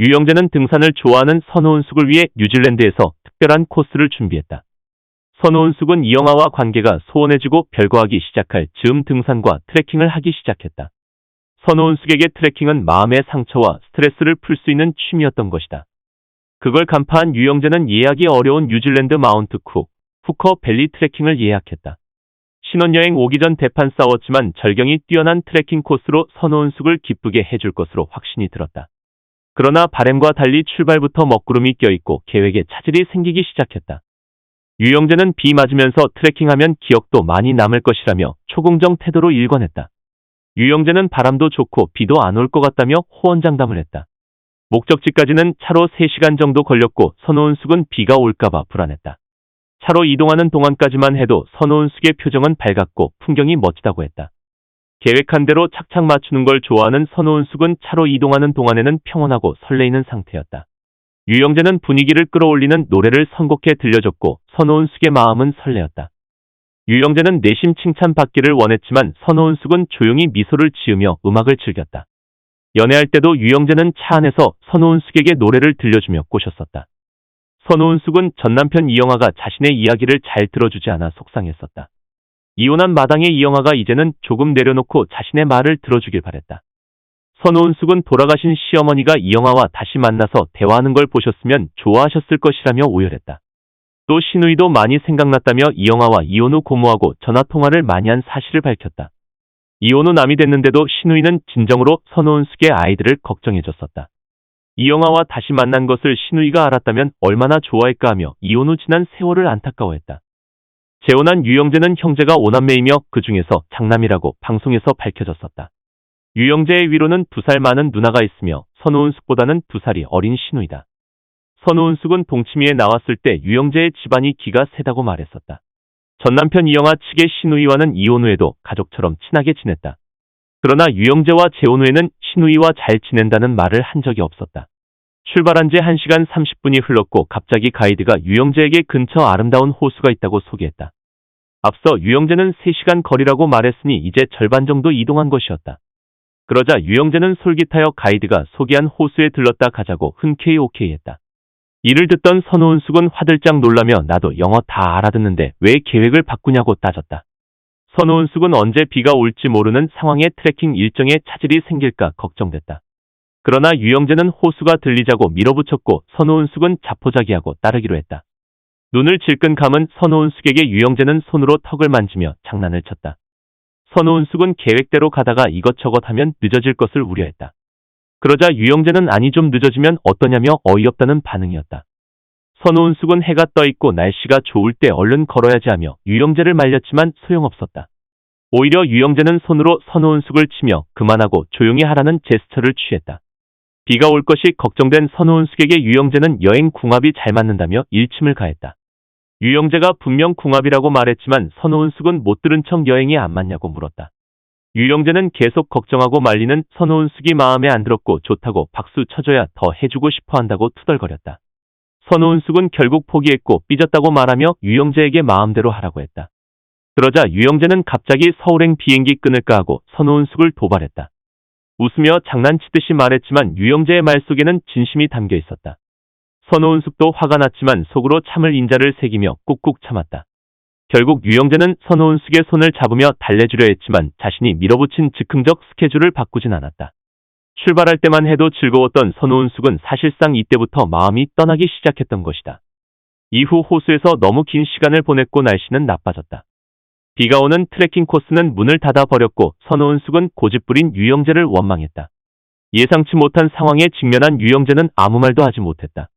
유영재는 등산을 좋아하는 선호은숙을 위해 뉴질랜드에서 특별한 코스를 준비했다. 선호은숙은 이영아와 관계가 소원해지고 별거하기 시작할 즈음 등산과 트레킹을 하기 시작했다. 선호은숙에게 트레킹은 마음의 상처와 스트레스를 풀 수 있는 취미였던 것이다. 그걸 간파한 유영재는 예약이 어려운 뉴질랜드 마운트 쿡, 후커 밸리 트레킹을 예약했다. 신혼여행 오기 전 대판 싸웠지만 절경이 뛰어난 트레킹 코스로 선호은숙을 기쁘게 해줄 것으로 확신이 들었다. 그러나 바램과 달리 출발부터 먹구름이 껴있고 계획에 차질이 생기기 시작했다. 유영재는 비 맞으면서 트레킹하면 기억도 많이 남을 것이라며 초긍정 태도로 일관했다. 유영재는 바람도 좋고 비도 안 올 것 같다며 호언장담을 했다. 목적지까지는 차로 3시간 정도 걸렸고 선호은숙은 비가 올까봐 불안했다. 차로 이동하는 동안까지만 해도 선호은숙의 표정은 밝았고 풍경이 멋지다고 했다. 계획한 대로 착착 맞추는 걸 좋아하는 선호은숙은 차로 이동하는 동안에는 평온하고 설레이는 상태였다. 유영재는 분위기를 끌어올리는 노래를 선곡해 들려줬고 선호은숙의 마음은 설레었다. 유영재는 내심 칭찬받기를 원했지만 선호은숙은 조용히 미소를 지으며 음악을 즐겼다. 연애할 때도 유영재는 차 안에서 선호은숙에게 노래를 들려주며 꼬셨었다. 선호은숙은 전남편 이영아가 자신의 이야기를 잘 들어주지 않아 속상했었다. 이혼한 마당의 이영아가 이제는 조금 내려놓고 자신의 말을 들어주길 바랬다. 선호은숙은 돌아가신 시어머니가 이영아와 다시 만나서 대화하는 걸 보셨으면 좋아하셨을 것이라며 오열했다. 또 신우이도 많이 생각났다며 이영아와 이혼 후 고모하고 전화통화를 많이 한 사실을 밝혔다. 이혼 후 남이 됐는데도 신우이는 진정으로 선호은숙의 아이들을 걱정해줬었다. 이영아와 다시 만난 것을 신우이가 알았다면 얼마나 좋아할까 하며 이혼 후 지난 세월을 안타까워했다. 재혼한 유영재는 형제가 오남매이며 그 중에서 장남이라고 방송에서 밝혀졌었다. 유영재의 위로는 두 살 많은 누나가 있으며 선호은숙보다는 두 살이 어린 신우이다. 선호은숙은 동치미에 나왔을 때 유영재의 집안이 기가 세다고 말했었다. 전남편 이영아 측의 신우이와는 이혼 후에도 가족처럼 친하게 지냈다. 그러나 유영재와 재혼 후에는 신우이와 잘 지낸다는 말을 한 적이 없었다. 출발한 지 1시간 30분이 흘렀고 갑자기 가이드가 유영재에게 근처 아름다운 호수가 있다고 소개했다. 앞서 유영재는 3시간 거리라고 말했으니 이제 절반 정도 이동한 것이었다. 그러자 유영재는 솔깃하여 가이드가 소개한 호수에 들렀다 가자고 흔쾌히 오케이 했다. 이를 듣던 선호은숙은 화들짝 놀라며 나도 영어 다 알아듣는데 왜 계획을 바꾸냐고 따졌다. 선호은숙은 언제 비가 올지 모르는 상황에 트레킹 일정에 차질이 생길까 걱정됐다. 그러나 유영재는 호수가 들리자고 밀어붙였고 선호은숙은 자포자기하고 따르기로 했다. 눈을 질끈 감은 선호은숙에게 유영재는 손으로 턱을 만지며 장난을 쳤다. 선호은숙은 계획대로 가다가 이것저것 하면 늦어질 것을 우려했다. 그러자 유영재는 아니 좀 늦어지면 어떠냐며 어이없다는 반응이었다. 선호은숙은 해가 떠 있고 날씨가 좋을 때 얼른 걸어야지 하며 유영재를 말렸지만 소용없었다. 오히려 유영재는 손으로 선호은숙을 치며 그만하고 조용히 하라는 제스처를 취했다. 비가 올 것이 걱정된 선호은숙에게 유영재는 여행 궁합이 잘 맞는다며 일침을 가했다. 유영재가 분명 궁합이라고 말했지만 선호은숙은 못 들은 척 여행이 안 맞냐고 물었다. 유영재는 계속 걱정하고 말리는 선호은숙이 마음에 안 들었고 좋다고 박수 쳐줘야 더 해주고 싶어 한다고 투덜거렸다. 선호은숙은 결국 포기했고 삐졌다고 말하며 유영재에게 마음대로 하라고 했다. 그러자 유영재는 갑자기 서울행 비행기 끊을까 하고 선호은숙을 도발했다. 웃으며 장난치듯이 말했지만 유영재의 말 속에는 진심이 담겨 있었다. 선호은 숙도 화가 났지만 속으로 참을 인자를 새기며 꾹꾹 참았다. 결국 유영재는 선호은 숙의 손을 잡으며 달래주려 했지만 자신이 밀어붙인 즉흥적 스케줄을 바꾸진 않았다. 출발할 때만 해도 즐거웠던 선호은 숙은 사실상 이때부터 마음이 떠나기 시작했던 것이다. 이후 호수에서 너무 긴 시간을 보냈고 날씨는 나빠졌다. 비가 오는 트레킹 코스는 문을 닫아 버렸고 선호은숙은 고집부린 유영재를 원망했다. 예상치 못한 상황에 직면한 유영재는 아무 말도 하지 못했다.